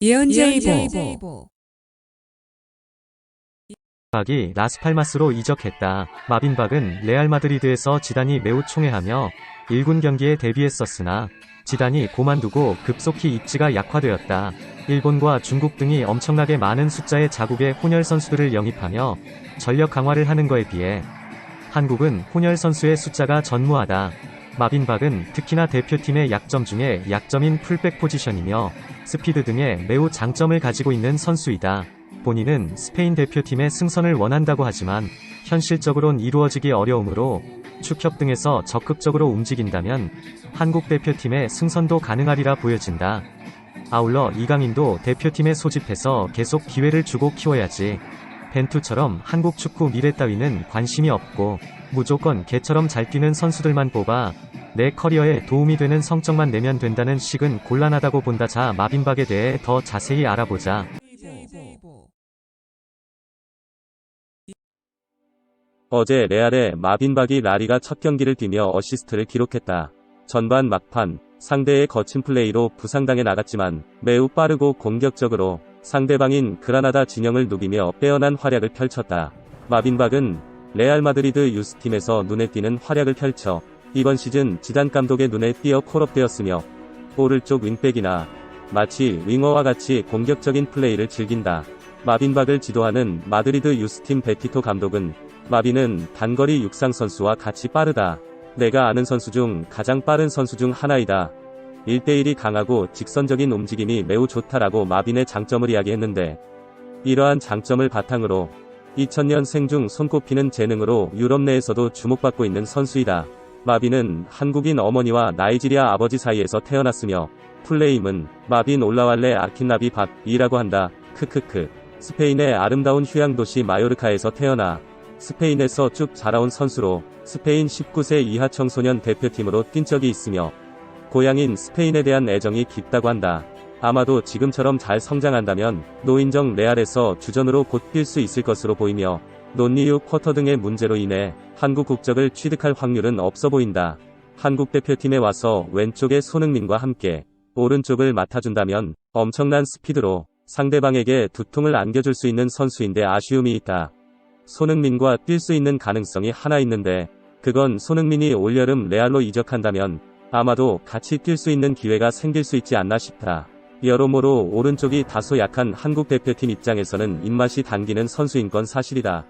예언제이보 박이 라스팔마스로 이적했다. 마빈박은 레알 마드리드에서 지단이 매우 총애하며 1군 경기에 데뷔했었으나 지단이 고만두고 급속히 입지가 약화되었다. 일본과 중국 등이 엄청나게 많은 숫자의 자국의 혼혈 선수들을 영입하며 전력 강화를 하는 거에 비해 한국은 혼혈 선수의 숫자가 전무하다. 마빈박은 특히나 대표팀의 약점 중에 약점인 풀백 포지션이며 스피드 등의 매우 장점을 가지고 있는 선수이다. 본인은 스페인 대표팀의 승선을 원한다고 하지만 현실적으론 이루어지기 어려우므로 축협 등에서 적극적으로 움직인다면 한국 대표팀의 승선도 가능하리라 보여진다. 아울러 이강인도 대표팀에 소집해서 계속 기회를 주고 키워야지. 벤투처럼 한국 축구 미래 따위는 관심이 없고 무조건 개처럼 잘 뛰는 선수들만 뽑아 내 커리어에 도움이 되는 성적만 내면 된다는 식은 곤란하다고 본다. 자, 마빈박에 대해 더 자세히 알아보자. 어제 레알의 마빈박이 라리가 첫 경기를 뛰며 어시스트를 기록했다. 전반 막판, 상대의 거친 플레이로 부상당해 나갔지만 매우 빠르고 공격적으로 상대방인 그라나다 진영을 누비며 빼어난 활약을 펼쳤다. 마빈박은 레알 마드리드 유스팀에서 눈에 띄는 활약을 펼쳐 이번 시즌 지단 감독의 눈에 띄어 콜업되었으며 오른쪽 윙백이나 마치 윙어와 같이 공격적인 플레이를 즐긴다. 마빈박을 지도하는 마드리드 유스팀 베티토 감독은 마빈은 단거리 육상 선수와 같이 빠르다. 내가 아는 선수 중 가장 빠른 선수 중 하나이다. 1대1이 강하고 직선적인 움직임이 매우 좋다라고 마빈의 장점을 이야기했는데 이러한 장점을 바탕으로 2000년 생 중 손꼽히는 재능으로 유럽 내에서도 주목받고 있는 선수이다. 마빈은 한국인 어머니와 나이지리아 아버지 사이에서 태어났으며 풀네임은 마빈 올라왈레 아킨나비 밥이라고 한다. 크크크. 스페인의 아름다운 휴양 도시 마요르카에서 태어나 스페인에서 쭉 자라온 선수로 스페인 19세 이하 청소년 대표팀으로 뛴 적이 있으며 고향인 스페인에 대한 애정이 깊다고 한다. 아마도 지금처럼 잘 성장한다면 노인정 레알에서 주전으로 곧 뛸 수 있을 것으로 보이며 논리유 쿼터 등의 문제로 인해 한국 국적을 취득할 확률은 없어 보인다. 한국 대표팀에 와서 왼쪽에 손흥민과 함께 오른쪽을 맡아준다면 엄청난 스피드로 상대방에게 두통을 안겨줄 수 있는 선수인데 아쉬움이 있다. 손흥민과 뛸 수 있는 가능성이 하나 있는데 그건 손흥민이 올여름 레알로 이적한다면 아마도 같이 뛸 수 있는 기회가 생길 수 있지 않나 싶다. 여러모로 오른쪽이 다소 약한 한국 대표팀 입장에서는 입맛이 당기는 선수인 건 사실이다.